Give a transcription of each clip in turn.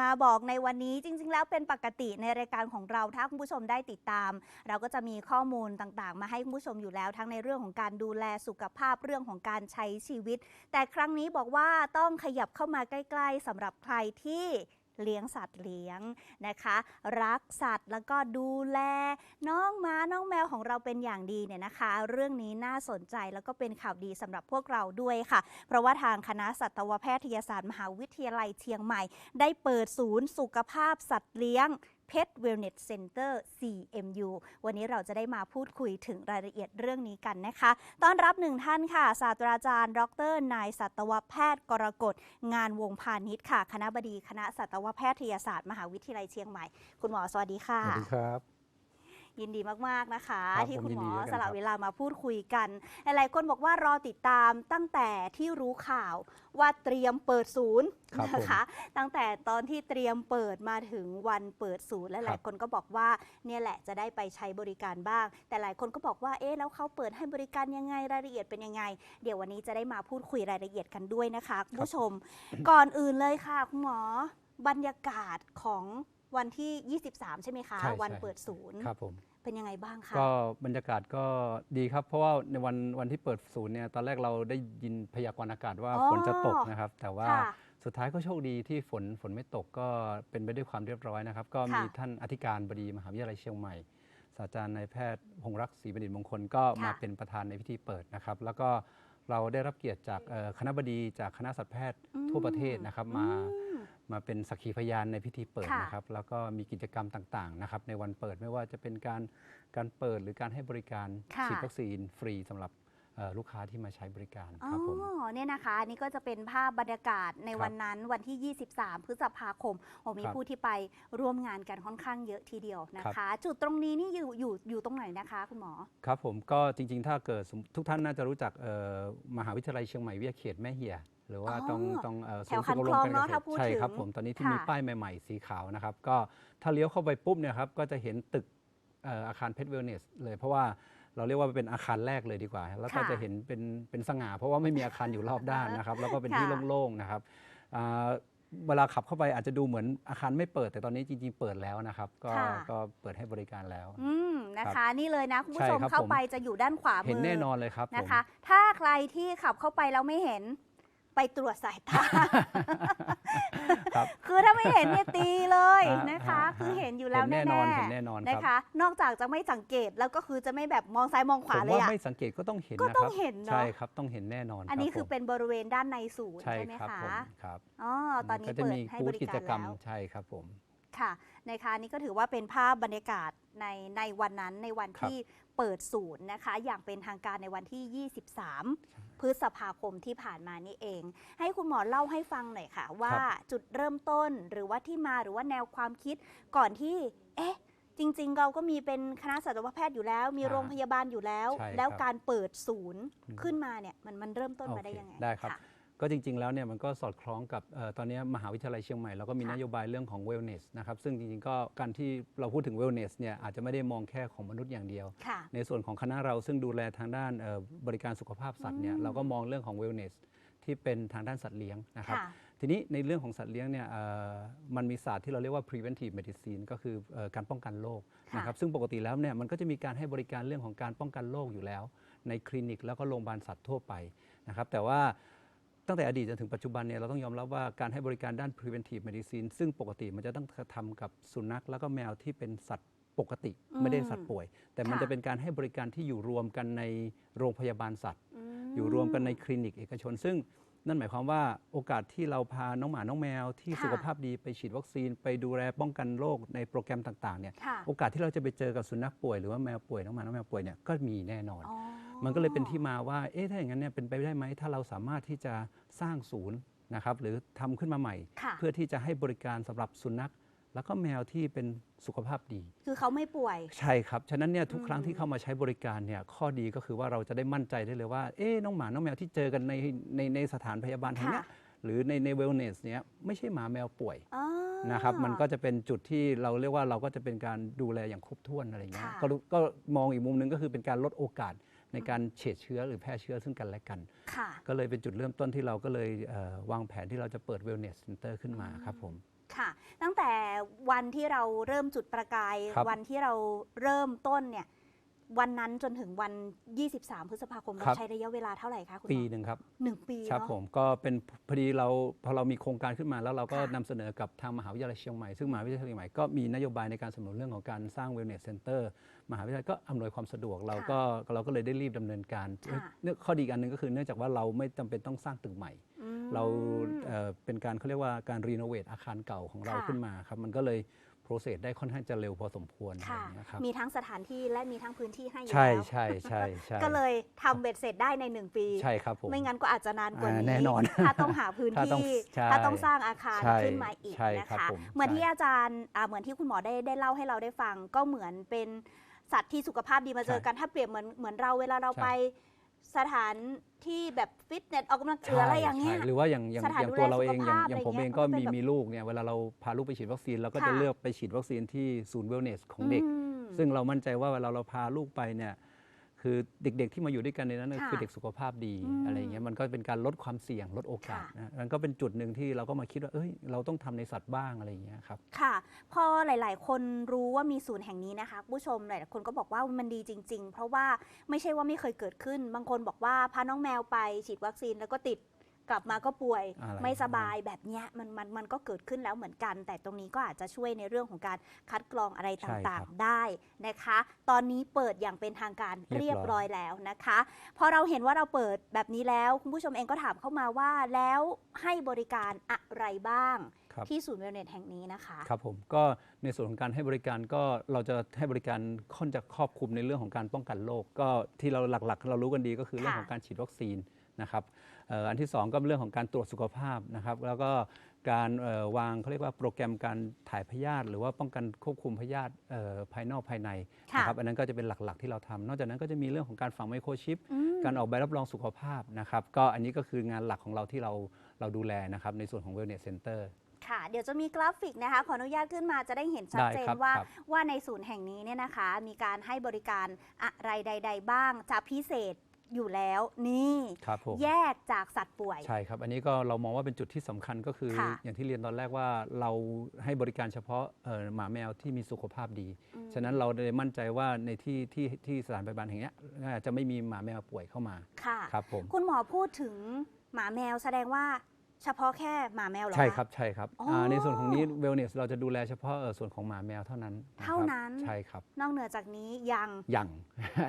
มาบอกในวันนี้จริง ๆ แล้วเป็นปกติในรายการของเราถ้าคุณผู้ชมได้ติดตาม เราก็จะมีข้อมูลต่างๆ มาให้คุณผู้ชมอยู่แล้วทั้งในเรื่องของการดูแลสุขภาพเรื่องของการใช้ชีวิต แต่ครั้งนี้บอกว่าต้องขยับเข้ามาใกล้ ๆสำหรับใครที่ เลี้ยงสัตว์เลี้ยงนะคะ รักสัตว์แล้วก็ดูแล น้องม้าน้องแมวของเราเป็นอย่างดีเนี่ยนะคะ เรื่องนี้น่าสนใจแล้วก็เป็นข่าวดีสำหรับพวกเราด้วยค่ะ เพราะว่าทางคณะสัตวแพทยศาสตร์มหาวิทยาลัยเชียงใหม่ ได้เปิดศูนย์สุขภาพสัตว์เลี้ยง Pet Wellness Center CMU วันนี้เราจะได้มาพูดคุยถึงรายละเอียดเรื่องนี้กันนะคะ ต้อนรับหนึ่งท่านค่ะ ศาสตราจารย์ ดร นายสัตวแพทย์กรกฎ งานวงพาณิชย์ค่ะ คณะบดีคณะสัตวแพทยศาสตร์ มหาวิทยาลัยเชียงใหม่ คุณหมอสวัสดีค่ะ สวัสดีครับ ยินดีมาก ๆ นะคะ ครับที่คุณหมอผมยินดีด้วยกันสละครับ เวลามาพูดคุยกัน หลาย ๆ คนบอกว่ารอติดตามตั้งแต่ที่รู้ข่าวว่าเตรียมเปิดศูนย์ครับผมนะคะ ตั้งแต่ตอนที่เตรียมเปิดมาถึงวันเปิดศูนย์และหลายคนก็บอกว่าเนี่ยแหละจะได้ไปใช้บริการบ้าง แต่หลายคนก็บอกว่าเอ๊ะแล้วเขาเปิดให้บริการยังไงรายละเอียดเป็นยังไง เดี๋ยววันนี้จะได้มาพูดคุยรายละเอียดกันด้วยนะคะคุณผู้ชม ก่อนอื่นเลยค่ะคุณหมอ บรรยากาศของวันที่ 23 ใช่ไหมคะ ใช่ใช่ วันเปิดศูนย์ ครับผม เป็นยังไงบ้างคะก็บรรยากาศก็ดีครับ เพราะว่าในวันวันที่เปิดศูนย์เนี่ยตอนแรกเราได้ยินพยากรณ์อากาศว่าอ๋อฝนจะตกนะครับ แต่ว่าค่ะ สุดท้ายก็โชคดีที่ฝนฝนไม่ตกก็เป็นไปด้วยความเรียบร้อยนะครับ ก็มีค่ะท่านอธิการบดีมหาวิทยาลัยเชียงใหม่ ศาสตราจารย์นายแพทย์พงษ์รักษ์ศรีบัณฑิตมงคลก็ค่ะมาเป็นประธานในพิธีเปิดนะครับ แล้วก็เราได้รับเกียรติจากเอ่อคณะบดีจากคณะสัตวแพทย์ทั่วประเทศนะครับมา อืม มาเป็นสักขีพยานในพิธีเปิดค่ะ นะครับ แล้วก็มีกิจกรรมต่างๆนะครับในวันเปิดไม่ว่าจะเป็นการการเปิดหรือการให้บริการค่ะ ฉีดวัคซีนฟรีสำหรับเอ่อลูกค้าที่มาใช้บริการอ๋ครับผมอเนี่ยนะคะอันนี่ก็จะเป็นภาพบรรยากาศในครับวันนั้นวันที่ 23 พฤษภาคมโอ้มีครับผู้ที่ไปร่วมงานกันค่อนข้างเยอะทีเดียวนะครัคะ บ จุดตรงนี้นี่อยู่อยู่อยู่ตรงไหนนะคะ คุณหมอ ครับผมก็จริงๆ ถ้าเกิดสมทุกท่านน่าจะรู้จักเอ่อมหาวิทยาลัยเชียงใหม่วิทยาเขตแม่เหีย หรือว่าอ๋อต้องต้องเอ่อแถวศูนย์ฝึกอบรมคันคลองการเนอะเกษถ้าตรพูดใช่ครับถึงผมตอนนี้ที่ค่ะมีป้ายใหม่ ๆ สีขาวนะครับ ก็ถ้าเลี้ยวเข้าไปปุ๊บเนี่ยครับก็จะเห็นตึกเอ่ออาคารเพชรเวลเนสเลยเพราะว่าเราเรียกว่าเป็นอาคารแรกเลยดีกว่า แล้วก็ค่ะจะเห็นเป็นเป็นสง่าเพราะว่าไม่มีอาคารอยู่รอบด้านนะครับ แล้วก็เป็นที่ค่ะโล่งๆนะครับอ่าเวลาขับเข้าไปอาจจะดูเหมือนอาคารไม่เปิด แต่ตอนนี้จริงๆเปิดแล้วนะครับ ก็ค่ะก็เปิดให้บริการแล้วอืมนะคะนี่เลยนะคุณผู้ชมใช่ครับเข้าผมไปจะอยู่ด้านขวามือเห็นแน่นอนเลยครับผมนะคะ ถ้าใครที่ขับเข้าไปแล้วไม่เห็น ไปตรวจสายตา ครับ คือถ้าไม่เห็นเนี่ยตีเลยอ่านะคะอ่าคือเห็นอยู่แล้วเห็นแน่แน่นอนๆเห็นแน่นอนครับนะคะ นอกจากจะไม่สังเกตแล้วก็คือจะไม่แบบมองซ้ายมองขวาผมเลยว่าอะไม่สังเกตก็ต้องเห็นก็นะต้คองรับเห็นเนอะใช่ครับต้องเห็นแน่นอน อันนี้รับคือผมเป็นบริเวณด้านในศูนย์ใช่ใช่ไหมครับคะผมครับอ๋อตอนนี้ก็จะเปิดมีให้บูบธริกิกาจรกรรมแล้วใช่ครับผมค่ะนะคะนี่ก็ถือว่าเป็นภาพบรรยากาศในในวันนั้นในวันครับที่เปิดศูนย์นะคะ อย่างเป็นทางการในวันที่ 23 พฤษภาคมที่ผ่านมานี่เอง ให้คุณหมอเล่าให้ฟังหน่อยค่ะ ว่าจุดเริ่มต้นหรือว่าที่มาหรือว่าแนวความคิดก่อนที่ เอ๊ะ จริง ๆ เราก็มีเป็นคณะสัตวแพทย์อยู่แล้ว มีโรงพยาบาลอยู่แล้วใช่ครับแล้วการเปิดศูนย์อืมขึ้นมาเนี่ยมันมันเริ่มต้นมาได้โอเคยังไงได้ครับะ ก็จริง ๆ แล้วเนี่ยมันก็สอดคล้องกับเอ่อตอนนี้มหาวิทยาลัยเชียงใหม่เราก็มีค่ะนโยบายเรื่องของ wellness นะครับซึ่งจริง ๆ ก็การที่เราพูดถึง wellness เนี่ยอาจจะไม่ได้มองแค่ของมนุษย์อย่างเดียวค่ะในส่วนของคณะเราซึ่งดูแลทางด้านเอ่อบริการสุขภาพสัตว์เนี่ยอืมเราก็มองเรื่องของ wellness ที่เป็นทางด้านสัตว์เลี้ยงนะครับค่ะทีนี้ในเรื่องของสัตว์เลี้ยงเนี่ยเอ่อมันมีศาสตร์ที่เราเรียกว่า preventive medicine ก็คือเอ่อการป้องกันโรคค่ะนะครับซึ่งปกติแล้วเนี่ยมันก็จะมีการให้บริการเรื่องของการป้องกันโรคอยู่แล้ว ในคลินิกแล้วก็โรงพยาบาลสัตว์ทั่วไปนะครับแต่ว่า ตั้งแต่อดีตจนถึงปัจจุบันเนี่ยเราต้องยอมรับว่าการให้บริการด้าน preventive medicine ซึ่งปกติมันจะต้องทำกับสุนัขแล้วก็แมวที่เป็นสัตว์ปกติอืมไม่ได้สัตว์ป่วย แต่มันค่ะจะเป็นการให้บริการที่อยู่รวมกันในโรงพยาบาลสัตว์มอยู่รวมกันในคลินิกเอกชน ซึ่งนั่นหมายความว่าโอกาสที่เราพาน้องหมาน้องแมวที่ค่ะสุขภาพดีไปฉีดวัคซีน ไปดูแลป้องกันโรคในโปรแกรมต่างๆเนี่ยค่ะโอกาสที่เราจะไปเจอกับสุนัขป่วยหรือว่าแมวป่วยน้องหมาน้องแมวป่วยเนี่ยก็มีแน่นอนอ๋อมันก็เลยเป็นที่มาว่าเอ๊ะถ้าอย่างนั้นเนี่ยเป็นไปได้ไหมถ้าเราสามารถที่จะ สร้างศูนย์นะครับหรือทำขึ้นมาใหม่ค่ะเพื่อที่จะให้บริการสำหรับสุนัข แล้วก็แมวที่เป็นสุขภาพดี คือเขาไม่ป่วย ใช่ครับ ฉะนั้นเนี่ยทุกอืมครั้งที่เข้ามาใช้บริการเนี่ยข้อดีก็คือว่าเราจะได้มั่นใจได้เลยว่าเอ๊ะน้องหมาน้องแมวที่เจอกันในในในสถานพยาบาลแห่งเนี้ยหรือในในเวลเนสเนี่ยไม่ใช่หมาแมวป่วยอ๋อนะครับมันก็จะเป็นจุดที่เราเรียกว่าเราก็จะเป็นการดูแลอย่างครบถ้วนอะไรเงี้ยค่ะก็รู้ก็มองอีกมุมหนึงก็คือเป็นการลดโอกาส ในการเฉดเชื้อหรือแพร่เชื้อซึ่งกันและกัน ค่ะก็เลยเป็นจุดเริ่มต้นที่เราก็เลยเอ่อวางแผนที่เราจะเปิด Wellness Center ขึ้นมาครับผม ค่ะ ตั้งแต่วันที่เราเริ่มจุดประกาย ครับ วันที่เราเริ่มต้นเนี่ย วันนั้นจนถึงวัน 23 พฤษภาคมครัเราบใช้ระยะเวลาเท่าไหร่คะคุณหมอปีหนึ่งครับ หนึ่งปีครับเนาะ ผมก็เป็นพอดีเราพอเรามีโครงการขึ้นมาแล้วเราก็ค่ะ นำเสนอกับทางมหาวิทยาลัยเชียงใหม่ ซึ่งมหาวิทยาลัยเชียงใหม่ก็มีนโยบายในการสนับสนุนเรื่องของการสร้าง wellness center มหาวิทยาลัยก็อำนวยความสะดวกเราก็เราก็เลยได้รีบดำเนินการค่ะ เนื่องข้อดีอีกอันหนึงก็คือเนื่องจากว่าเราไม่จำเป็นต้องสร้างตึกใหม่ อืม เราเอ่อเป็นการเขาเรียกว่าการรีโนเวทอาคารเก่าของเราค่ะ ขึ้นมาครับมันก็เลย โปรเซสได้ค่อนข้างจะเร็วพอสมควรอะไรค่ะอย่างเงี้ยครับมีทั้งสถานที่และมีทั้งพื้นที่ให้อยู่ใช่แล้วใช่ใช่ใช่ก็เลยทำเบ็ดเสร็จได้ในหนึ่งปี ใช่ครับผม ไม่งั้นก็อาจจะนานกว่าอ่านี้แน่นอนถ้าต้องหาพื้นถ้าต้องที่ ใช่ถ้าต้องสร้างอาคารใช่ขึ้นมาอีกใช่นะครับคะผมเหมือนใช่ที่อาจารย์อ่าเหมือนที่คุณหมอได้ได้เล่าให้เราได้ฟัง ก็เหมือนเป็นสัตว์ที่สุขภาพดีมาเจอกัน ถ้าเปรียบเหมือนเหมือนเราเวลาเราใช่ไป สถานที่แบบฟิตเนสออกกำลังกายหรืออะไรอย่างเงี้ย ใช่หรือว่าอย่างอย่างสถานอย่างดูแลตัวเราเองสุขอย่างภาพอย่างผมอะไรเอเงี้งยก็มันก็มีเป็นแบบมีลูกเนี่ยเวลาเราพาลูกไปฉีดวัคซีนเราก็ค่ะจะเลือกไปฉีดวัคซีนที่ศูนย์เวลเนสของเด็ก อืม ซึ่งเรามั่นใจว่าเวลาเราพาลูกไปเนี่ย คือเด็กๆที่มาอยู่ด้วยกันในนั้นค่ะคือเด็กสุขภาพดีอืมอะไรอย่างเงี้ยมันก็เป็นการลดความเสี่ยงลดโอกาสค่ะ นะนั่นก็เป็นจุดหนึ่งที่เราก็มาคิดว่าเอ้ยเราต้องทำในสัตว์บ้างอะไรอย่างเงี้ยครับ ค่ะ พอหลาย ๆ คนรู้ว่ามีศูนย์แห่งนี้นะคะผู้ชมหลายๆคนก็บอกว่ามันดีจริง ๆ เพราะว่าไม่ใช่ว่าไม่เคยเกิดขึ้น บางคนบอกว่าพาน้องแมวไปฉีดวัคซีนแล้วก็ติด กลับมาก็ป่วยอะไรไม่สบายแบบเนี้ยมันมันมันก็เกิดขึ้นแล้วเหมือนกัน แต่ตรงนี้ก็อาจจะช่วยในเรื่องของการคัดกรองอะไรใช่ต่างครับๆได้นะคะ ตอนนี้เปิดอย่างเป็นทางการเรีเรียยบบร้ร้ออย ยแล้วนะคะพอเราเห็นว่าเราเปิดแบบนี้แล้ว คุณผู้ชมเองก็ถามเข้ามาว่าแล้วให้บริการอะไรบ้าง ครับ ที่ศูนย์เวลเนสแห่งนี้นะคะ ครับผมก็ในส่วนของการให้บริการก็เราจะให้บริการค่อนจะครอบคลุมในเรื่องของการป้องกันโรคก็ที่เราหลักๆ เรารู้กันดีก็คือเรื่องของการฉีดวัคซีนนะครับเอ่ออันที่สองก็เป็นเรื่องของการตรวจสุขภาพนะครับ แล้วก็การเอ่อวางเขาเรียกว่าโปรแกรมการถ่ายพยาธิหรือว่าป้องกันควบคุมพยาธิเอ่อภายนอกภายในค่ะนะครับอันนั้นก็จะเป็นหลักๆที่เราทำนอกจากนั้นก็จะมีเรื่องของการฝังไมโครชิปอืมการออกใบรับรองสุขภาพนะครับ ก็อันนี้ก็คืองานหลักของเราที่เราเราดูแลนะครับในส่วนของ Wellness Center ค่ะ เดี๋ยวจะมีกราฟิกนะคะ ขออนุญาตขึ้นมาจะได้เห็นชัดได้เจนครับว่าครับว่าในศูนย์แห่งนี้เนี่ยนะคะ มีการให้บริการอะไรใด ๆ บ้างจะพิเศษ อยู่แล้วนี่ครับผมแยกจากสัตว์ป่วย ใช่ครับ อันนี้ก็เรามองว่าเป็นจุดที่สำคัญก็คือค่ะอย่างที่เรียนตอนแรกว่าเราให้บริการเฉพาะเอ่อหมาแมวที่มีสุขภาพดีอืมฉะนั้นเราเลยมั่นใจว่าในที่ที่ที่สถานพยาบาลแห่งเนี้ยน่าจะไม่มีหมาแมวป่วยเข้ามาค่ะครับผมคุณหมอพูดถึงหมาแมวแสดงว่า เฉพาะแค่หมาแมวเหรอใช่ะครับใช่ครับอ๋ออ่าในส่วนของนี้ Wellness เราจะดูแลเฉพาะเอ่อส่วนของหมาแมวเท่านั้นะครับเท่านั้น ใช่ครับนอกเหนือจากนี้ยัง ยัง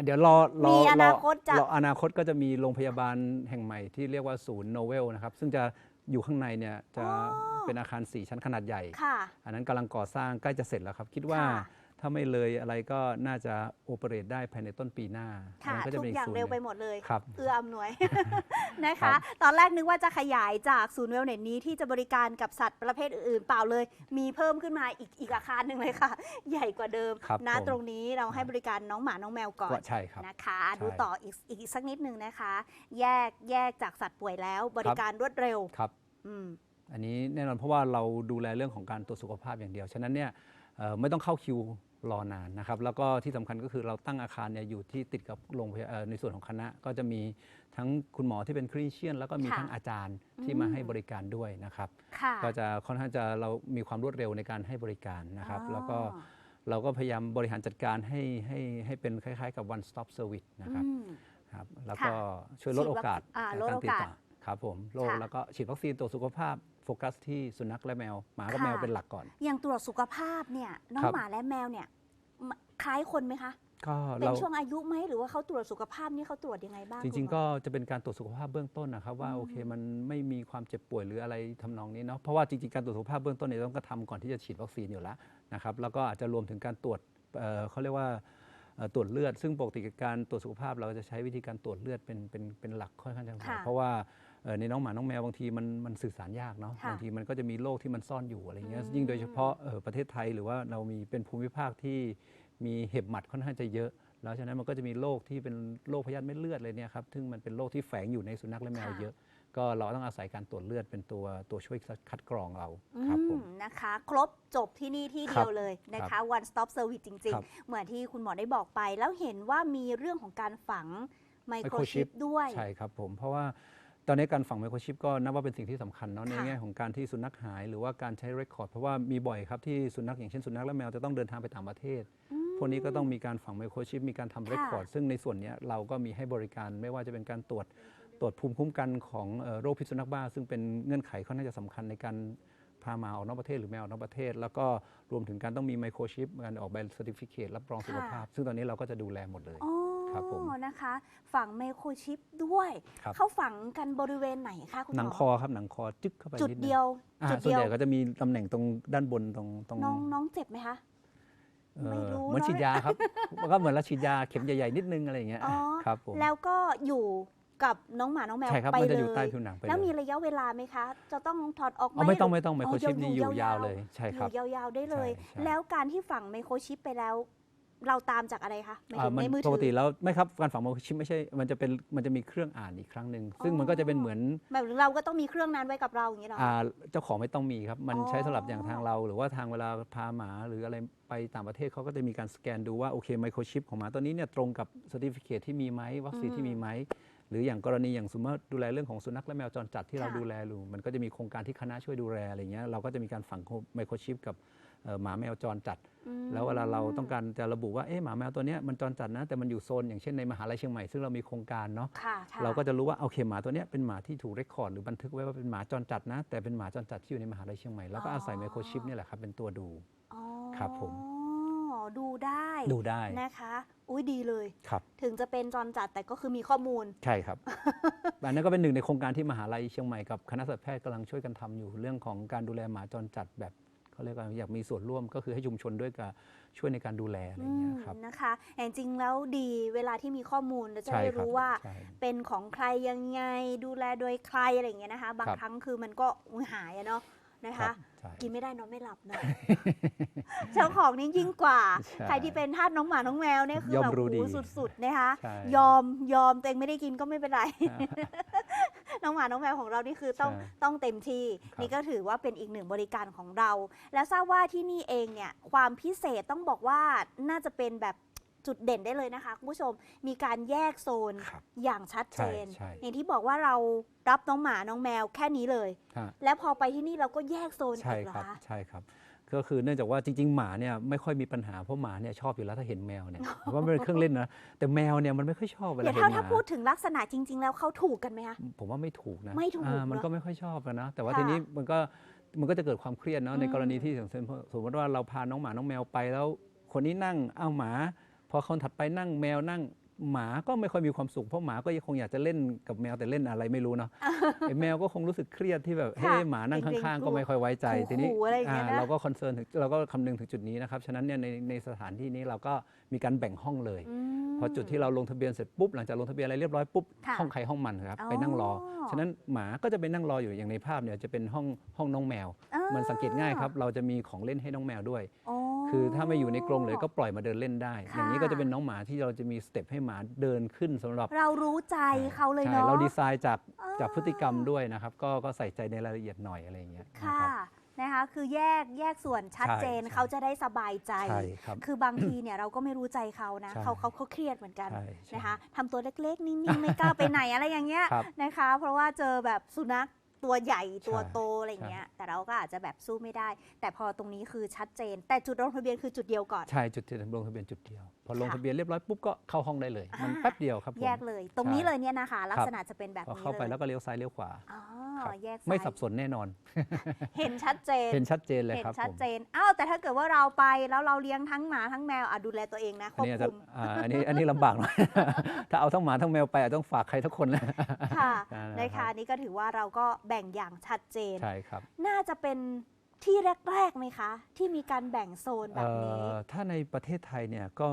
เดี๋ยวรอรอมีอรนาคตจะ รออนาคตก็จะมีโรงพยาบาลแห่งใหม่ที่เรียกว่าศูนย์โนเวลนะครับ ซึ่งจะอยู่ข้างในเนี่ยจะอ๋อเป็นอาคาร 4 ชั้นขนาดใหญ่ ค่ะ อันนั้นกำลังก่อสร้างใกล้จะเสร็จแล้วครับ คิดว่าค่ะ ถ้าไม่เลยอะไรก็น่าจะโอเปเรตได้ภายในต้นปีหน้าค่ะอันนั้นก็จะทุกเป็นอย่างศูนย์เร็วไปหนึ่งหมดเลยครับเอื้ออำนวย นะครัคะบตอนแรกนึกว่าจะขยายจากศูนย์เวลเนสนี้ที่จะบริการกับสัตว์ประเภทอื่นๆ เปล่าเลย มีเพิ่มขึ้นมาอีกอีกอาคารหนึ่งเลยค่ะ ใหญ่กว่าเดิมครับนะผมตรงนี้เราให้บริการน้องหมาน้องแมวก่อนก็ใช่ครับนะคะใช่ดูต่ออีกอีกสักนิดนึงนะคะ แยกแยกจากสัตว์ป่วยแล้วบริการรวดเร็วครับอืมอันนี้แน่นอนเพราะว่าเราดูแลเรื่องของการตรวจสุขภาพอย่างเดียว ฉะนั้นเนี่ยเอ่อไม่ต้องเข้าคิว รอนานนะครับ แล้วก็ที่สำคัญก็คือเราตั้งอาคารเนี่ยอยู่ที่ติดกับโรงพยาเอ่อในส่วนของคณะก็จะมีทั้งคุณหมอที่เป็นคลินิเชียน แล้วก็มีค่ะทั้งอาจารย์ที่อืมมาให้บริการด้วยนะครับ ค่ะก็จะค่อนข้างจะเรามีความรวดเร็วในการให้บริการนะครับ อ๋อแล้วก็เราก็พยายามบริหารจัดการให้ให้ให้เป็นคล้ายๆกับ one stop service นะครับอืม ครับ แล้วค่ะก็ช่วยลดโอกาสอ่าในลดการโอติดกาสต่อครับผมโรคค่ะแล้วก็ฉีดวัคซีนตรวจสุขภาพโฟกัสที่สุนัขและแมวหมากับค่ะ แมวเป็นหลักก่อน อย่างตรวจสุขภาพเนี่ยน้องครับ หมาและแมวเนี่ยมคล้ายคนไหมคะ ก็เป็นเราช่วงอายุไหมหรือว่าเขาตรวจสุขภาพนี่เขาตรวจยังไงบ้างจริงคุณหมอๆก็จะเป็นการตรวจสุขภาพเบื้องต้นนะครับ ว่าอืมโอเคมันไม่มีความเจ็บป่วยหรืออะไรทำนองนี้เนาะเพราะว่าจริงๆการตรวจสุขภาพเบื้องต้นเนี่ยต้องกระทำก่อนที่จะฉีดวัคซีนอยู่แล้วนะครับแล้วก็อาจจะรวมถึงการตรวจเอ่อเขาเรียกว่าเอ่อตรวจเลือด ซึ่งปกติการตรวจสุขภาพเราจะใช้วิธีการตรวจเลือดเป็นเป็นเป็นหลักค่อนข้างจะบ่อยค่ะ เพราะว่าเอ่อ ในน้องหมาน้องแมวบางทีมันมันสื่อสารยากเนาะค่ะบางทีมันก็จะมีโรคที่มันซ่อนอยู่อะไรเงี้ยอืมยิ่งโดยเฉพาะเอ่อประเทศไทยหรือว่าเรามีเป็นภูมิภาคที่มีเห็บหมัดค่อนข้างจะเยอะ แล้วฉะนั้นมันก็จะมีโรคที่เป็นโรคพยาธิเม็ดเลือดเลยเนี่ยครับซึ่งมันเป็นโรคที่แฝงอยู่ในสุนัขและแมวค่ะเยอะก็เราต้องอาศัยการตรวจเลือดเป็นตัวตัวช่วยคัดกรองเราครับผมอืมนะคะ ครบจบที่นี่ที่ครับเดียวเลยนะคะ one stop service จริงครับๆเหมือนที่คุณหมอได้บอกไป แล้วเห็นว่ามีเรื่องของการฝังไมโครชิป Microchip ด้วย ใช่ครับผม เพราะว่า ตอนนี้การฝังไมโครชิปก็นับว่าเป็นสิ่งที่สำคัญเนาะในค่ะ แง่ของการที่สุนัขหายหรือว่าการใช้เรคคอร์ดเพราะว่ามีบ่อยครับที่สุนัขอย่างเช่นสุนัขและแมวจะต้องเดินทางไปต่างประเทศอืมพวกนี้ก็ต้องมีการฝังไมโครชิปมีการทำเรคคอร์ดซึ่งในส่วนเนี้ยเราก็มีให้บริการไม่ว่าจะเป็นการตรวจตรวจภูมิคุ้มกันของเอ่อโรคพิษสุนัขบ้า ซึ่งเป็นเงื่อนไขค่อนข้างจะสำคัญในการพาหมาออกนอกประเทศหรือแมวออกนอกประเทศ แล้วก็รวมถึงการต้องมีไมโครชิปการออกใบเซอร์ติฟิเคตรับรองสุขภาพ ซึ่งตอนนี้เราก็จะดูแลหมดเลย อ๋อ ครับผมนะคะ ฝังไมโครชิปด้วย ครับ เขาฝังกันบริเวณไหนคะคุณหมอหนังคอครับหนังคอจึ๊กเข้าไปจุดนินึงเดียวอ่าจุดส่วนเดียวใหญ่ก็จะมีตำแหน่งตรงด้านบนตรงตรงน้องน้องเจ็บไหมคะ เอ่อไม่รู้เหมือนเนอะ ฉีดยาครับก็เหมือนเราฉีดยาเข็มใหญ่ๆนิดนึงอะไรอย่างเงี้ยอ๋อครับผมแล้วก็อยู่กับน้องหมาน้องแมวใช่ครับไปมันจะเลอยู่ใต้ยผิวหนังไปแล้วเลยมีระยะเวลาไหมคะ จะต้องถอดออกไหมอ๋อไม่ต้องหรืไม่ต้องไมโครชิปนี่อยู่ยาวๆเลยใช่ครับ อยู่ยาวๆได้เลย ใช่ใช่ แล้วการที่ฝังไมโครชิปไปแล้ว เราตามจากอะไรคะหมายอ่าถึงมันในมือปถืกติอแล้วไม่ครับการฝังไมโครชิปไม่ใช่มันจะเป็นมันจะมีเครื่องอ่านอีกครั้งหนึ่งซึ่งมันก็จะเป็นเหมือนแบบเราก็ต้องมีเครื่องนั้นไว้กับเราอย่างนี้เหรออ่าเจ้าของไม่ต้องมีครับมันอ๋อใช้สำหรับอย่างทางเรา หรือว่าทางเวลาพาหมาหรืออะไรไปต่างประเทศเขาก็จะมีการสแกนดูว่าโอเคไมโครชิปของหมาตัวนี้เนี่ยตรงกับสติฟิเคที่มีไหมวัคซีนที่มีไหมหรืออย่างกรณีอย่างสมมติดูแลเรื่องของสุนัขและแมวจรจัดที่เราค่ะดูแลอยู่มันก็จะมีโครงการที่คณะช่วยดูแลอะไรเงี้ยเราก็จะมีการฝังไมโครชิปกับเอ่อ หมาแมวจรจัดอืมแล้วเวลาเราต้องการจะระบุว่าเอ๊ะหมาแมวตัวเนี้ยมันจรจัดนะ แต่มันอยู่โซนอย่างเช่นในมหาลัยเชียงใหม่ซึ่งเรามีโครงการเนาะค่ะค่ะเราก็จะรู้ว่าโอเคหมาตัวเนี้ยเป็นหมาที่ถูกเรคคอร์ดหรือบันทึกไว้ว่าเป็นหมาจรจัดนะ แต่เป็นหมาจรจัดที่อยู่ในมหาลัยเชียงใหม่แล้วก็อาศัยไมโครชิปเนี่ยแหละครับเป็นตัวดูอ๋อครับผมดูได้ดูได้นะคะอุ้ยดีเลยครับถึงจะเป็นจรจัดแต่ก็คือมีข้อมูลใช่ครับอันนั้นก็เป็นหนึ่งในโครงการที่มหาลัยเชียงใหม่กับคณะสัตวแพทย์กำลังช่วยกันทำอยู่เรื่องของการดูแลหมาจรจัดแบบ เขาเรียกว่าอยากมีส่วนร่วมก็คือให้ชุมชนด้วยกับช่วยในการดูแลอะไรอย่างเงี้ยครับอืมนะคะแต่จริงๆแล้วดีเวลาที่มีข้อมูลเราจะใช่ได้ครับรู้ว่าใช่เป็นของใครยังไงดูแลโดยใครอะไรอย่างเงี้ยนะคะ บางครับครั้งคือมันก็หายอะเนาะนะครัคะบใช่กินไม่ได้นอนไม่หลับนะเจ้าของนี่ยิ่งกว่าใช่ใครที่เป็นทาสน้องหมาน้องแมวเนี่ยคือยอมแบบรู้โอ้ดีโหสุดๆนะคะใช่ยอมยอมตัวเองไม่ได้กินก็ไม่เป็นไร น้องหมาน้องแมวของเรานี่คือต้องใช่ต้องเต็มที่ ครับนี่ก็ถือว่าเป็นอีกหนึ่งบริการของเรา และทราบว่าที่นี่เองเนี่ยความพิเศษต้องบอกว่าน่าจะเป็นแบบจุดเด่นได้เลยนะคะคุณผู้ชมมีการแยกโซนครับอย่างชัดเจน ใช่ใช่ อย่างที่บอกว่าเรารับน้องหมาน้องแมวแค่นี้เลย ฮะแล้วพอไปที่นี่เราก็แยกโซนใช่อีกเหรอครับคะ ใช่ครับ ก็คือเนื่องจากว่าจริง ๆ หมาเนี่ยไม่ค่อยมีปัญหาเพราะหมาเนี่ยชอบอยู่แล้วถ้าเห็นแมวเนี่ยเพราะว่ามันเป็นเครื่องเล่นนะแต่แมวเนี่ยมันไม่ค่อยชอบเวเดี๋ลายวเห็นถ้าหถ้ามาพูดถึงลักษณะจริง ๆ แล้วเขาถูกกันไหมคะผมว่าไม่ถูกนะไม่ถูกอ่ามันเนอะก็ไม่ค่อยชอบอะนะแต่ว่าค่ะทีนี้มันก็มันก็จะเกิดความเครียดเนาะในอืมกรณีที่อย่างเช่นสมมติว่าเราพาน้องหมาน้องแมวไปแล้ว คนนี้นั่งอ้าวหมา พอคนถัดไปนั่งแมวนั่ง หมาก็ไม่ค่อยมีความสุขเพราะหมาก็ยังคงอยากจะเล่นกับแมวแต่เล่นอะไรไม่รู้เนาะไอ้แมวก็คงรู้สึกเครียดที่แบบเฮ้ยหมานั่งข้างๆ ก็ไม่ค่อยไว้ใจขู่ทีนี้ขู่อะไรอย่างเงี้ยนะเราก็คอนเซิร์นถึงเราก็คำนึงถึงจุดนี้นะครับฉะนั้นเนี่ยในในสถานที่นี้เราก็มีการแบ่งห้องเลยมพอจุดที่เราลงทะเบียนเสร็จปุ๊บหลังจากลงทะเบียนอะไรเรียบร้อยปุ๊บค่ะห้องใครห้องมันครับอ๋อไปนั่งรอ ฉะนั้นหมาก็จะไปนั่งรออยู่อย่างในภาพเนี่ยจะเป็นห้องห้องน้องแมวอ่ามันสังเกตง่ายครับเราจะมีของเล่นให้น้องแมวด้วยอ๋อ คือถ้าไม่อยู่ในกรงเลยก็ปล่อยมาเดินเล่นได้ ค่ะ อย่างนี้ก็จะเป็นน้องหมาที่เราจะมีสเต็ปให้หมาเดินขึ้นสำหรับเรารู้ใจเขาเลยใช่เนาะ เราดีไซน์จากอ่า จากพฤติกรรมด้วยนะครับ ก็ก็ใส่ใจในรายละเอียดหน่อยอะไรอย่างเงี้ยนะค่ะครับ นะคะคือแยกแยกส่วนชัดเจนใช่ เขาจะได้สบายใจ ใช่ครับ คือบางทีเนี่ยเราก็ไม่รู้ใจเขานะ ใช่เขาเขาเขาเครียดเหมือนกันใช่ใช่นะคะทำตัวเล็กๆ นิ่งๆ ไม่กล้าไปไหนอะไรอย่างเงี้ยครับ นะคะ เพราะว่าเจอแบบสุนัข ตัวใหญ่ตัวใช่โตอะไรอย่างเงี้ย แต่เราก็อาจจะแบบสู้ไม่ได้ แต่พอตรงนี้คือชัดเจน แต่จุดลงทะเบียนคือจุดเดียวก่อน ใช่ จุดที่ลงทะเบียนจุดเดียว พอลงค่ะทะเบียนเรียบร้อยปุ๊บก็เข้าห้องได้เลย มันอ่าแป๊บเดียวครับผมแยกเลย ตรงนี้ใช่เลยเนี่ยนะคะ ลักครับษณะจะเป็นแบบพอนี้เข้าไปเลยแล้วก็เลี้ยวซ้ายเลี้ยวขวาอ๋อครับแยกซ้ายไม่สับสนแน่นอน เห็นชัดเจน เห็นชัดเจนเลยเห็นครับชัดผมเจนอ้าวแต่ถ้าเกิดว่าเราไปแล้วเราเลี้ยงทั้งหมาทั้งแมวอะดูแลตัวเองนะคอัวนบนี้อาจจะคุมอ่าอันนี้อันนี้ลำบากหน่อยถ้าเอาทั้งหมาทั้งแมวไปอาจต้องฝากใครทักคนแล้วค่ะนั่นแหละนะครัคะบนี่ก็ถือว่าเราก็แบ่งอย่างชัดเจนใช่ครับ น่าจะเป็น ที่แรกๆไหมคะ ที่มีการแบ่งโซนแบบนี้ เอ่อถ้าในประเทศไทยเนี่ยก็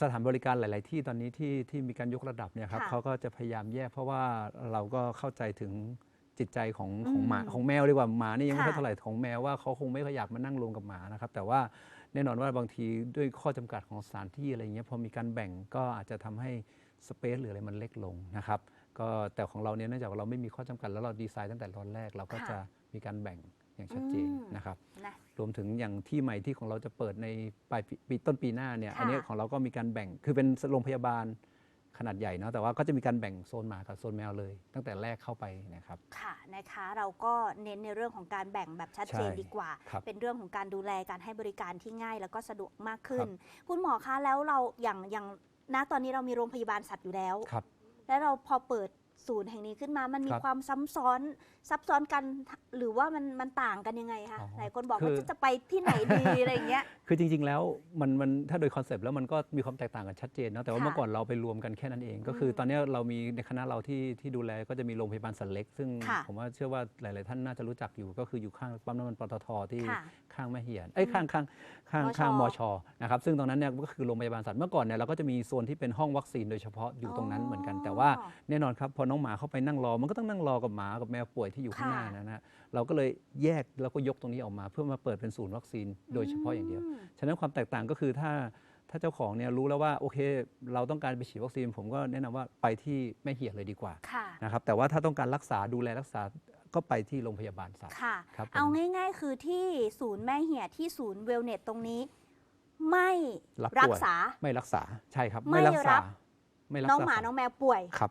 สถานบริการหลาย ๆ ที่ตอนนี้ที่ที่มีการยกระดับเนี่ยครับค่ะเขาก็จะพยายามแยกเพราะว่าเราก็เข้าใจถึงจิตใจของอืมของหมาของแมวดีกว่าหมานี่ยังไม่ค่ะ ค่อยเท่าไหร่ของแมวว่าเขาคงไม่ค่อยอยากมานั่งรวมกับหมานะครับแต่ว่าแน่นอนว่าบางทีด้วยข้อจำกัดของสถานที่อะไรเงี้ยพอมีการแบ่งก็อาจจะทำให้สเปซหรืออะไรมันเล็กลงนะครับก็แต่ของเราเนี่ยเนื่องจากว่าเราไม่มีข้อจำกัดแล้วเราดีไซน์ตั้งแต่ตอนแรกเราก็ค่ะ จะมีการแบ่ง อย่างชัดเจนอืมนะครับ นะรวมถึงอย่างที่ใหม่ที่ของเราจะเปิดในปลายปีปีต้นปีหน้าเนี่ย ค่ะ อันนี้ของเราก็มีการแบ่ง คือเป็นโรงพยาบาลขนาดใหญ่เนาะ แต่ว่าก็จะมีการแบ่งโซนหมากับโซนแมวเลย ตั้งแต่แรกเข้าไปนะครับ ค่ะนะคะเราก็เน้นในเรื่องของการแบ่งแบบชัดเจนใช่ดีกว่า ครับเป็นเรื่องของการดูแลการให้บริการที่ง่าย แล้วก็สะดวกมากขึ้น คุณหมอคะแล้วเราอย่างอย่างณตอนนี้เรามีโรงพยาบาลสัตว์อยู่แล้ว ครับ แล้วเราพอเปิด ศูนย์แห่งนี้ขึ้นมามันมีครับความซ้ำซ้อนซับซ้อนกันหรือว่ามันมันต่างกันยังไงคะอ๋อหลายคนบอกคือว่าจะจะไปที่ไหนดี อะไรอย่างเงี้ย คือจริง ๆ แล้วมันมันถ้าโดยคอนเซปต์แล้วมันก็มีความแตกต่างกันชัดเจนเนาะแต่ว่าค่ะเมื่อก่อนเราไปรวมกันแค่นั้นเอง ก็คืออมตอนนี้เรามีในคณะเราที่ที่ดูแลก็จะมีโรงพยาบาลสันเล็ก ซึ่งค่ะผมว่าเชื่อว่าหลาย ๆ ท่านน่าจะรู้จักอยู่ก็คืออยู่ข้างปั๊มน้ำมันปตทที่ค่ะข้างแม่เหียนเอ้ยอืมข้างข้างข้างมชข้างมชนะครับซึ่งตรงนั้นเนี่ยก็คือโรงพยาบาลสัตว์เมื่อก่อนเนี่ยเราก็จะมีโซนที่เป็นห้องวัคซีนโดยเฉพาะอยู่ตรงนั้นเหมือนกัน แต่ว่าแน่นอนครับพอน้องหมาเข้าไปนั่งรอ มันก็ต้องนั่งรอกับหมากับแมวป่วยที่อยู่ข้างหน้าค่ะนะฮะเราก็เลยแยกแล้วก็ยกตรงนี้ออกมา เพื่อมาเปิดเป็นศูนย์วัคซีนโดยเฉพาะอย่างเดียวมฉะนั้นความแตกต่างก็คือถ้าถ้าเจ้าของเนี่ยรู้แล้วว่าโอเค เราต้องการไปฉีดวัคซีน ผมก็แนะนำว่าไปที่แม่เหียดเลยดีกว่าค่ะนะครับแต่ว่าถ้าต้องการรักษาดูแลรักษา ก็ไปที่โรงพยาบาลสัตว์ค่ะ ครับผมเอาง่ายๆ คือที่ศูนย์แม่เหี่ยที่ศูนย์เวลเนตตรงนี้ ไม่รับรัป่กวยษา ไม่รักษาใช่ครับไม่รัษา รับ ไม่รักน้องษาหมาน้องแมวป่วย ครับ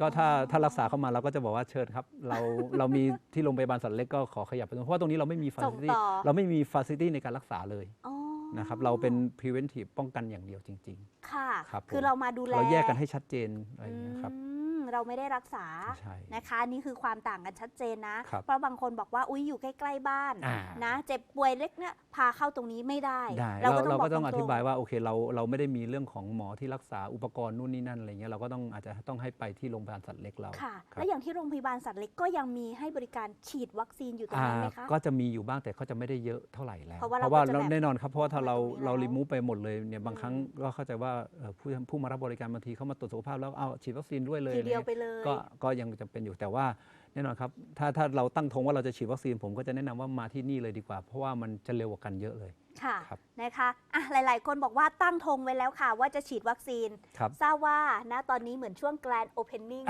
ก็ถ้าอ๋อ ถ้ารักษาเข้ามาเราก็จะบอกว่าเชิญครับ เราเรามีที่โรงพยาบาลสัตว์เล็กก็ขอขยับไปตรงเพราะว่าตรงนี้เราไม่มีฟาส่ซิงตี้ต่อเราไม่มีฟาซิตี้ในการรักษาเลยอ๋อนะครับเราเป็น preventive ป้องกันอย่างเดียวจริง ค่ะ ครับผม คือเรามาดูๆ แลเราแยกกันให้ชัดเจนอะไรอย่างเงี้ยครับ อืม เราไม่ได้รักษาใช่ นะคะนี่คือความต่างกันชัดเจนนะ ครับเพราะบางคนบอกว่าอุ้ยอยู่ใกล้ๆบ้านอ่านะเจ็บป่วยเล็กเนี่ยพาเข้าตรงนี้ไม่ได้ ได้เราเราก็ต้องเราบอก็กต้องตอรงๆธิบายว่าโอเคเราเราไม่ได้มีเรื่องของหมอที่รักษาอุปกรณ์นู่นนี่นั่นอะไรเงี้ยเราก็ต้องอาจจะต้องให้ไปที่โรงพยาบาลสัตว์เล็กเรา ค่ะ ครับ และอย่างที่โรงพยาบาลสัตว์เล็กก็ยังมีให้บริการฉีดวัคซีนอยู่ตรงนั้นไหมคะ ก็จะมีอยู่บ้างแต่เขาจะไม่ได้เยอะเท่าไหร่แล้วเพราะว่าเราก็จะแบบแน่นอนครับเพราะว่าถ้าเราตรงนี้แล้ว เรารีมูฟไปหมดเลยเนี่ยบางอืมครั้งก็เข้าใจว่าเอ่อผู้ผู้มารับบริการบางทีเขามาตรวจสุขภาพแล้วเอาฉีดวัคซีนด้วยเลยทีเดียวอะไรไปเงี้ยเลย ก็ก็ยังจำเป็นอยู่แต่ว่าแน่นอนครับถ้าถ้าเราตั้งธงว่าเราจะฉีดวัคซีนผมก็จะแนะนำว่ามาที่นี่เลยดีกว่า เพราะว่ามันจะเร็วกว่ากันเยอะเลย ค่ะครับนะคะอะหลาย ๆ คนบอกว่าตั้งธงไว้แล้วค่ะ ว่าจะฉีดวัคซีนครับทราบว่าณตอนนี้เหมือนช่วง Grand Opening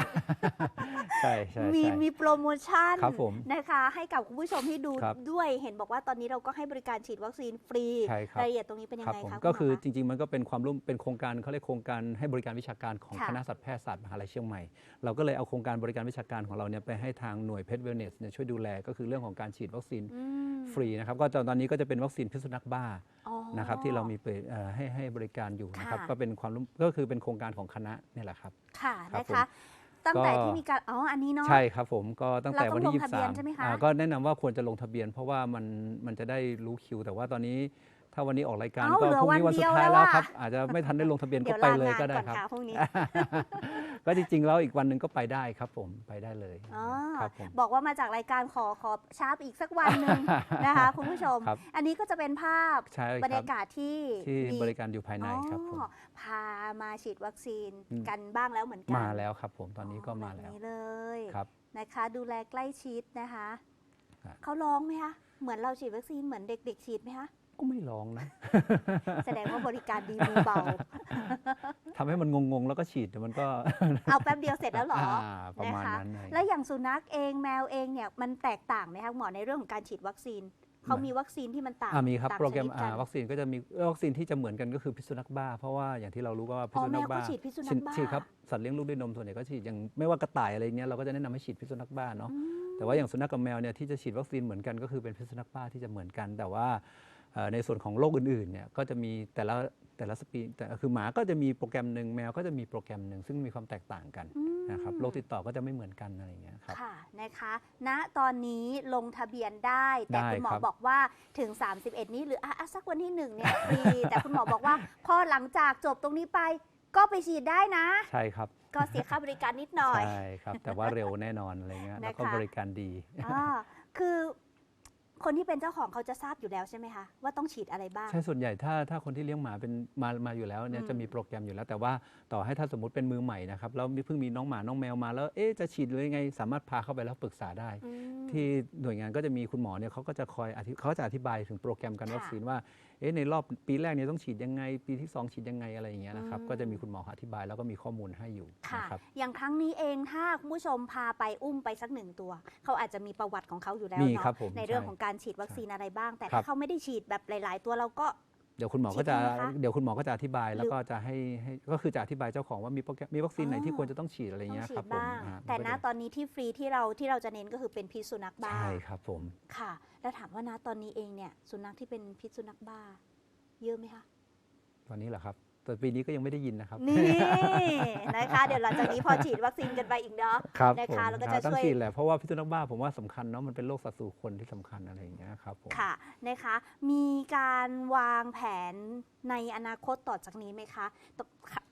ใช่ใช่มีใช่มีโปรโมชั่นครับผมนะคะ ให้กับคุณผู้ชมที่ดูครับด้วยเห็นบอกว่าตอนนี้เราก็ให้บริการฉีดวัคซีนฟรีใช่ครับรายละเอียดตรงนี้เป็นยังครับไงผมคะก็ณหมคือคะจริง ๆ มันก็เป็นความร่วมเป็นโครงการเขาเรียกโครงการให้บริการวิชาการของค่ะคณะสัตวแพทยศาสตร์มหาลัยเชียงใหม่ เราก็เลยเอาโครงการบริการวิชาการของเราเนี่ยไปให้ทางหน่วยเพชรเวลเนสเนี่ยช่วยดูแลก็คือเรื่องของการฉีดวัคซีนอืมฟรีนะครับก็จะตอนนี้ก็จะเป็นวัคซีนพิษสุนัขบ้าอ๋อนะครับที่เรามีเปิดเอ่อให้ให้บริการอยู่นะครับค่ะก็เป็นความร่วมก็คือเป็นโครงการของคณะเนี่ยแหละครับค่ะครับนะผมคะตั้งแต่ก็ที่มีการอ๋ออันนี้เนาะใช่ครับผมก็ตั้งแต่วันที่เราต้องลงทะเบียน23ใช่ไหมคะอ่าก็แนะนำว่าควรจะลงทะเบียน เพราะว่ามันมันจะได้รู้คิว แต่ว่าตอนนี้ถ้าวันนี้ออกรายการเอ้าก็เหลือพรุ่งนี้วัวันนเดีสุดยวท้ายแล้วแล้วอะครับอาจจะไม่ทันได้ลงทะเบียนเดี๋ก็ยวไปลาเลยงานก็ได้ก่อนครับค่ะพรุ่งนี้ ก็จริงๆแล้วอีกวันหนึ่งก็ไปได้ครับผมไปได้เลยอ๋อครับผม บอกว่ามาจากรายการขอขอชาร์ปอีกสักวันหนึ่งนะคะคุณผู้ชม ครับอันนี้ก็จะเป็นภาพใช่บรรครัยาบกาศที่ที่มีบริการอยู่ภายในครับผม อ๋อพามาฉีดวัคซีนอืม กันบ้างแล้วเหมือนกันมาแล้วครับผมตอนนี้ก็มาแล้วบบนี้เลยครับ นะคะ ดูแลใกล้ชิดนะคะ ครับ เขาร้องไหมคะเหมือนเราฉีดวัคซีนเหมือนเด็ก ๆ ฉีดไหมคะ ก็ไม่ลองนะ แสดงว่าบริการดีมือเบา ทำให้มันงงๆ แล้วก็ฉีดแต่มันก็เอาแป๊บเดียวเสร็จแล้วเหรออ่าประมาณนะคะนั้นเลย แล้วอย่างสุนัขเองแมวเองเนี่ยมันแตกต่างไหมคะหมอในเรื่องของการฉีดวัคซีนเขามีวัคซีนที่มันต่างอ่ามีครับ ต่างโปรแกรมชนิดอ่ากันวัคซีนก็จะมีวัคซีนที่จะเหมือนกันก็คือพิษสุนัขบ้า เพราะว่าอย่างที่เรารู้ก็ว่าพิษอ๋อสุแมนัขวก็บ้าฉีดพิษสุนัฉีขดบ้าฉีดครับสัตว์เลี้ยงลูกด้วยนมส่วนใหญ่ก็ฉีดอย่างไม่ว่ากระต่ายอะไรเงี้ยเราก็จะแนะนำให้ฉีดพิษสุนัขบ้าเนาะอืมแต่ว่าอย่างสุนัขกับแมวเนี่ยที่จะฉีดวัคซีนเหมือนกันก็คือเป็นพิษสุนัขบ้าที่จะเหมือนกัน แต่ว่าเอ่อ ในส่วนของโรคอื่นๆเนี่ยก็จะมีแต่ละแต่ละสปีแต่คือหมาก็จะมีโปรแกรมหนึ่งแมวก็จะมีโปรแกรมหนึ่งซึ่งมีความแตกต่างกันอืมนะครับโรคติดต่อก็จะไม่เหมือนกันอะไรเงี้ยครับค่ะนะคะณตอนนี้ลงทะเบียนได้ แต่ได้คุณหมอครับบอกว่าถึง 31 นี้หรืออะอะสักวันที่หนึ่งเนี่ยฟรีแต่คุณหมอบอกว่าพอหลังจากจบตรงนี้ไปก็ไปฉีดได้นะ ใช่ครับ ก็เสียค่าบริการนิดหน่อย ใช่ครับ แต่ว่าเร็วแน่นอนอะไรเงี้ยแล้วก็นะคะบริการดีอ่าคือ คนที่เป็นเจ้าของเขาจะทราบอยู่แล้วใช่ไหมคะ ว่าต้องฉีดอะไรบ้าง ใช่ส่วนใหญ่ถ้าถ้าคนที่เลี้ยงหมาเป็นมามาอยู่แล้วเนี่ยอืม จะมีโปรแกรมอยู่แล้ว แต่ว่าต่อให้ถ้าสมมติเป็นมือใหม่นะครับแล้วมีเพิ่งมีน้องหมาน้องแมวมาแล้วเอ๊ะจะฉีดหรือยังไง สามารถพาเข้าไปแล้วปรึกษาได้ อืม ที่หน่วยงานก็จะมีคุณหมอเนี่ยเขาก็จะคอยอธิเขาจะอธิบายถึงโปรแกรมการค่ะวัคซีนว่าเอ๊ะในรอบปีแรกเนี่ยต้องฉีดยังไง ปีที่สองฉีดยังไงอะไรอย่างเงี้ยนะครับอืมก็จะมีคุณหมออธิบายแล้วก็มีข้อมูลให้อยู่ค่ะ นะครับ อย่างครั้งนี้เองถ้าคุณผู้ชมพาไปอุ้มไปสักหนึ่งตัว เขาอาจจะมีประวัติของเขาอยู่แล้วมีเนาะครับผมในเรื่องใช่ของการฉีดวัคซีนอะไรบ้าง แต่ครัถ้าบเขาไม่ได้ฉีดแบบหลาย ๆ ตัวเราก็ เดี๋ยวคุณหมอก็จะฉีดเองไหมคะเดี๋ยวคุณหมอก็จะอธิบายหรือแล้วก็จะให้ให้ก็คือจะอธิบายเจ้าของว่ามีโปรแกรมมีวัคซีนไหนอ๋อ ที่ควรจะต้องฉีดอะไรต้องเงี้ยฉีครัดบผมบ้าง อ่าแต่ก็ณจะตอนนี้ที่ฟรีที่เราที่เราจะเน้นก็คือเป็นพิษสุนัขบ้าใช่ครับผม ค่ะ แล้วถามว่านะตอนนี้เองเนี่ยสุนัขที่เป็นพิษสุนัขบ้า เยอะไหมคะ ตอนนี้เหรอครับ แต่ปีนี้ก็ยังไม่ได้ยินนะครับ นี่นะคะ เดี๋ยวหลังจากนี้พอฉีดวัคซีนกันไปอีกเนาะครับนะคะผมแล้วก็ครัจะบต้อช่งวยฉีดแหละเพราะว่าพิษสุนัขบ้าผมว่าสำคัญเนาะมันเป็นโรคสัตว์สู่คนที่สำคัญอะไรอย่างเงี้ยครับผมค่ะนะคะมีการวางแผนในอนาคตต่อจากนี้ไหมคะ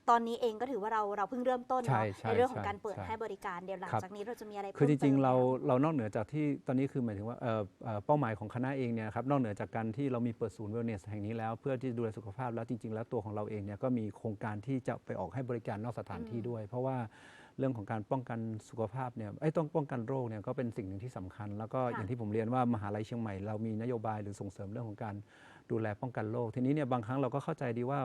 ตตอนนี้เองก็ถือว่าเราเราเพิ่งเริ่มต้นใช่เนาะใช่ในเรื่องของใช่การเปิดใช่ให้บริการเดี๋ยวหลังครับจากนี้เราจะมีอะไรคือจพิ่มติริงมๆเราไหมคะเรานอกเหนือจากที่ตอนนี้คือหมายถึงว่าเอ่อเอ่อเป้าหมายของคณะเองเนี่ยครับนอกเหนือจากการที่เรามีเปิดศูนย์เวลเนสแห่งนี้แล้วเพื่อที่จะดูแลสุขภาพแล้วจริง ๆ แล้วตัวของเราเองเนี่ยก็มีโครงการที่จะไปออกให้บริการนอกสถานที่อืมด้วย เพราะว่าเรื่องของการป้องกันสุขภาพเนี่ยไอ้ยต้องป้องกันโรคเนี่ยก็เป็นสิ่งหนึ่งที่สำคัญ แล้วก็อย่างที่ผมเรียนว่ามหาลัยเชียงใหม่เรามีนโยบายหรือส่งเสริมเรื่องของการดูแลป้องกันโรคทีนี้เนี่ยบางครั้งเราก็เข้าใจดีว่า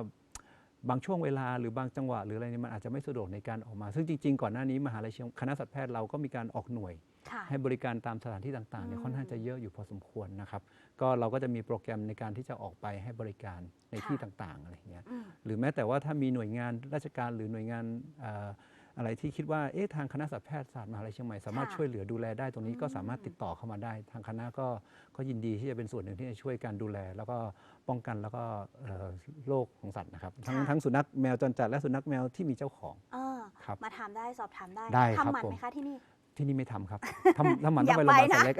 บางช่วงเวลาหรือบางจังหวะหรืออะไรเนี่ยมันอาจจะไม่สะดวกในการออกมา ซึ่งจริง ๆ ก่อนหน้านี้มหาลัยเชียงคณะสัตวแพทย์เราก็มีการออกหน่วยค่ะให้บริการตามสถานที่ต่างๆเนี่ยอืมค่อนข้างจะเยอะอยู่พอสมควรนะครับ ก็เราก็จะมีโปรแกรมในการที่จะออกไปให้บริการในค่ะที่ต่างๆอะไรอย่างเงี้ยอืมหรือแม้แต่ว่าถ้ามีหน่วยงานราชการหรือหน่วยงานเอ่ออะไรที่คิดว่าเอ๊ะทางคณะสัตวแพทยศาสตร์มหาลัยเชียงใหม่สามารถค่ะช่วยเหลือดูแลได้ตรงนี้ก็อืมสามารถติดต่อเข้ามาได้ ทางคณะก็ก็ยินดีที่จะเป็นส่วนหนึ่งที่จะช่วยการดูแล แล้วก็ ป้องกันแล้วก็เอ่อโรคของสัตว์นะครับ ทั้งค่ะ ทั้งสุนัขแมวจรจัดและสุนัขแมวที่มีเจ้าของ เออครับมาถามได้สอบถามได้ได้ครับทำหมันผม ไหมคะที่นี่ ที่นี่ไม่ทำครับทำทำหมันอต้ย่าองไปโรงพยาบาลไปนะสัตว์เล็ก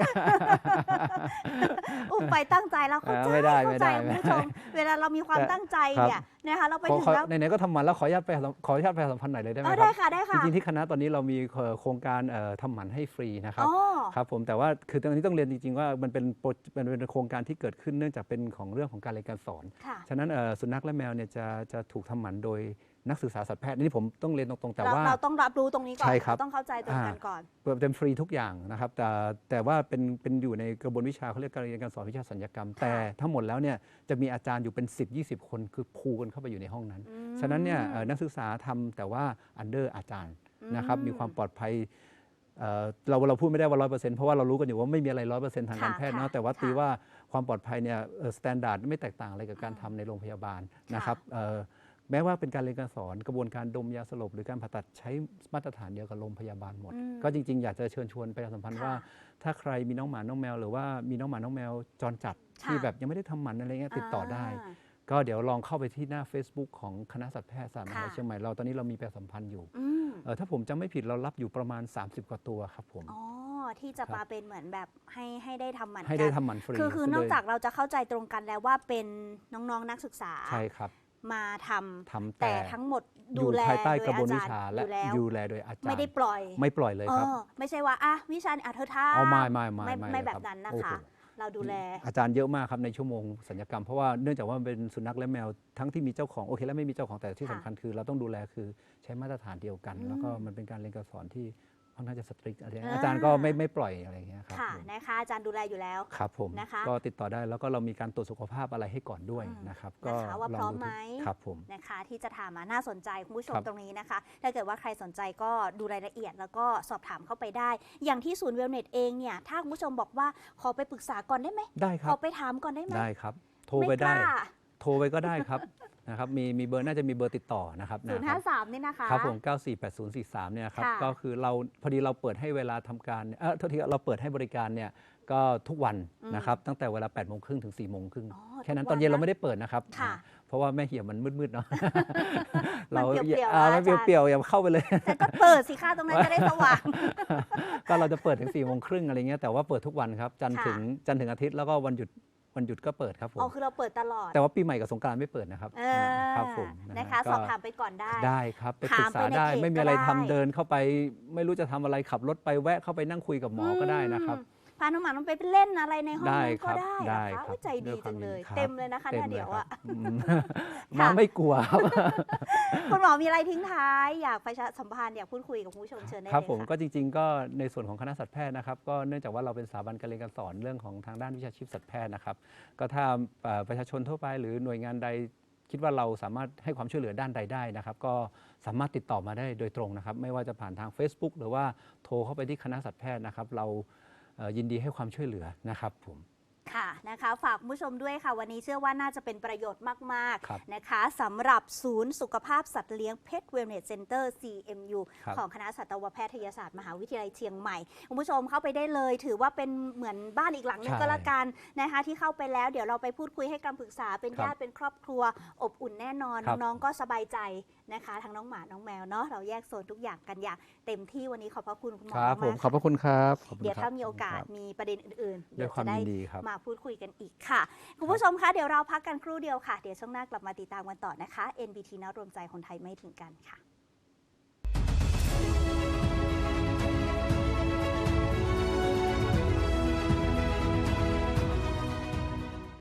อุ้มไปตั้งใจแล้วเข้าใจเออไม่ได้เข้าใจไม่ได้คุณผู้ชมเวลาเรามีความแต่ตั้งใจครับเนี่ยนะคะเราไปขอถึงขอแล้วไหนๆก็ทำหมันแล้วขออนุญาตไปขออนุญาตไปสัมพันธ์หน่อยเลยได้ไหเอมอคได้รับค่ะได้จค่ะริงๆที่คณะตอนนี้เรามีเอ่อโครงการเอ่อทำหมันให้ฟรีนะครับอ๋อครับผมแต่ว่าคือตอนนี้ต้องเรียนจริงๆว่ามันเป็นโปรมันเป็นโครงการที่เกิดขึ้นเนื่องจากเป็นของเรื่องของการเรียนการสอนค่ะฉะนั้นเอ่อสุนัขและแมวเนี่ยจะจะถูกทำหมันโดย นักศึกษาสัตวแพทย์นี่ผมต้องเรียนตรงๆแต่เราว่า เราต้องรับรู้ตรงนี้ก่อนใช่ครับเาต้องเข้าใจตรงกันก่อน เปิดเป็นฟรีทุกอย่างนะครับ แต่แต่ว่าเป็นเป็นอยู่ในกระบวนวิชาเขาเรียกการเรียนการสอนวิชาสัญญกรรม แต่ทั้งหมดแล้วเนี่ยจะมีอาจารย์อยู่เป็น 10 20 คนคือพูกันเข้าไปอยู่ในห้องนั้น อืม ฉะนั้นเนี่ยเอ่อนักศึกษาทำแต่ว่าอันเดอร์อาจารย์นะครับอืมมีความปลอดภัยเอ่อเราเราพูดไม่ได้ว่าร้อยเปอร์เซ็นต์เพราะว่าเรารู้กันอยู่ว่าไม่มีอะไรร้อยเปอร์เซ็นต์ทางการค่ะแพทย์ค่ะเนาะแต่ว่าค่ะตีว่าความปลอดภัยเนี่ยสแตนดาร์ดไม่แตกต่างอะไรกับการอ่าทำในโรงพยาบาลนะครับเอ่อ แม้ว่าเป็นการเรียนการสอนกระบวนการดมยาสลบ หรือการผ่าตัดใช้มาตรฐานเดียวกับโรงพยาบาลหมดอืมก็จริง ๆ อยากจะเชิญชวนประชาสัมพันธ์ค่ะว่า ถ้าใครมีน้องหมาน้องแมว หรือว่ามีน้องหมาน้องแมวจรจัดที่ค่ะแบบยังไม่ได้ทำหมันอะไรเงี้ยติดต่อได้าก็เดี๋ยวลองเข้าไปที่หน้า Facebook ของคณะสัตวแพทยศาสตร์มหาวิทยาลัยค่ะเชียงใหม่เราตอนนี้เรามีประชาสัมพันธ์อยู่อืมเอ่อถ้าผมจำไม่ผิดเรารับอยู่ประมาณ 30 กว่าตัวครับผมอ๋อที่จะครับมาเป็นเหมือนแบบให้ให้ได้ทำหมันให้ได้กันทำหมันฟรีคือคือนอกเลยจากเราจะเข้าใจตรงกันแล้วว่าเป็นน้องๆนักศึกษาใช่ครับ มาทำทำแต่แต่ทั้งหมดอดูยู่แลภายใต้โดกระบวนอาวิจารชาย์และอยู่แล้วดูแลโดยอาจารย์ไม่ได้ปล่อย ไม่ปล่อยเลยครับออไม่ใช่ว่าอะวิชาอะเธอทำเอาไม่ไม่ไม่ไม่ไม่ไม่เลยแบบครับนั้นนะโอ้โหคะเราดูแลอาจารย์เยอะมากครับในชั่วโมงสัญญกรรมเพราะว่าเนื่องจากว่ามันเป็นสุนัขและแมวทั้งที่มีเจ้าของโอเคและไม่มีเจ้าของแต่ที่ค่ะสำคัญคือ เราต้องดูแลคือใช้มาตรฐานเดียวกันอืมแล้วก็มันเป็นการเรียนการสอนที่ ค่อนข้างจะสตริกอะไรอย่างเงี้ยอ่าอาจารย์ก็ไม่ไม่ปล่อยอะไรอย่างเงี้ยครับค่ะผมนะคะอาจารย์ดูแลอยู่แล้วครับผมนะคะก็ติดต่อได้แล้วก็เรามีการตรวจสุขภาพอะไรให้ก่อนด้วยอืมนะครับนะคะว่าลงพร้อมดูไหมที่ครับผมนะคะที่จะถามมาน่าสนใจคุณผู้ชมครับตรงนี้นะคะ ถ้าเกิดว่าใครสนใจก็ดูรายละเอียด แล้วก็สอบถามเข้าไปได้ อย่างที่ศูนย์เวลเนตเองเนี่ยถ้าคุณผู้ชมบอกว่าขอไปปรึกษาก่อนได้ไหมได้คขรัอบไปถามก่อนได้ไหมได้ครับ โทรไม่ไปกได้ล้า โทรไปก็ได้ครับนะครับมีมีเบอร์น่าจะมีเบอร์ติดต่อนะครับศูนย์นะคห้ารับสามนี่นะคะ ครับผม 948043 เนี่ยครับ ค่ะ ก็คือเราพอดีเราเปิดให้เวลาทำการเออโทษทีเราเปิดให้บริการเนี่ยก็ทุกวันอืมนะครับ ตั้งแต่เวลา8โมงครึ่งถึง4โมงครึ่ง อ๋อแค่นั้นทุกตอนเย็นวัเราไม่ได้เปิดนะครับ ค่ะอ่าเพราะว่าแม่เหี่ยมันมืดๆเนาะมันเปลี่ยวๆอ่านะมันอาจารย์ เปรียวๆอย่าเข้าไปเลย แต่ก็เปิดสิค่ะตรงนั้นจะได้สว่าง ก็เราจะเปิดถึง4โมงครึ่งอะไรเงี้ยแต่ว่าเปิดทุกวันครับ จันทร์ค่ะ ถึงจันทร์ถึงอาทิตย์แล้วก็วันหยุด วันหยุดก็เปิดครับผม อ๋อคือเราเปิดตลอดแต่ว่าปีใหม่กับสงกรานต์ไม่เปิดนะครับเออครับผมนะคะก็สอบถามไปก่อนได้ ได้ครับไปปรึกษาถามไปในได้เพจไม่มีอะไรก็ได้ ทำเดินเข้าไป ไม่รู้จะทำอะไรขับรถไปแวะเข้าไปนั่งคุยกับหมอก็ได้นะครับอืม พาน้องหมาน้องไปเล่นอะไรในห้องได้นั้นคก็รับได้ได้เหรอครัคะบอุ๊ยใจดีด้วยควาจังเลยนครับเต็มเลยนะคะต็เนี่ยมเดี๋ยวลอะครับอืมมาไม่กลัวครับคุณหมอมีอะไรทิ้งท้าย อยากประชาสัมพันธ์อยากพูดคุยกับคุณผู้ชมเชิญได้ครับเลยผมค่ะก็จริง ๆ ก็ในส่วนของคณะสัตวแพทย์นะครับ ก็เนื่องจากว่าเราเป็นสถาบันการเรียนการสอนเรื่องของทางด้านวิชาชีพสัตวแพทย์นะครับ ก็ถ้าเอ่อประชาชนทั่วไปหรือหน่วยงานใดคิดว่าเราสามารถให้ความช่วยเหลือด้านใดได้นะครับ ก็สามารถติดต่อมาได้โดยตรงนะครับ ไม่ว่าจะผ่านทาง Facebook หรือว่าโทรเข้าไปที่คณะสัตวแพทย์นะครับ เราเอ่อ ยินดีให้ความช่วยเหลือนะครับผมค่ะ นะคะ ฝากคุณผู้ชมด้วยค่ะ วันนี้เชื่อว่าน่าจะเป็นประโยชน์มาก ครับๆ นะคะสำหรับศูนย์สุขภาพสัตว์เลี้ยงเพ t เวลเนสเซ็นเตอร์ CMU ครับ ของคณะสัตวแพทยศาสตร์มหาวิทยาลัยเชียงใหม่ คุณผู้ชมเข้าไปได้เลย ถือว่าเป็นเหมือนบ้านอีกหลังหนึงใช่ก็แล้วกันนะคะที่เข้าไปแล้วเดี๋ยวเราไปพูดคุยให้คำปรึกษาเป็นครับญาติเป็นครอบครัว อบอุ่นแน่นอนครับ น้องๆก็สบายใจนะคะทั้งน้องหมาน้องแมวเนาะเราแยกโซนทุกอย่างกันอย่างเต็มที่วันนี้ขอบพระคุณคุณหมอครับผมมากๆขอบพระคุณครับขอบคุณเดี๋ยวครับถ้ามีโอกาสขบคุณครับมีประเด็นอื่นๆด้เดี๋วยยวควาจะมได้ ยินดีครับ มาพูดคุยกันอีกค่ะ คุณผู้ชมคะเดี๋ยวเราพักกันครู่เดียวค่ะ เดี๋ยวช่วงหน้ากลับมาติดตามกันต่อนะคะ NBT นะรวมใจคนไทยไม่ถึงกันค่ะ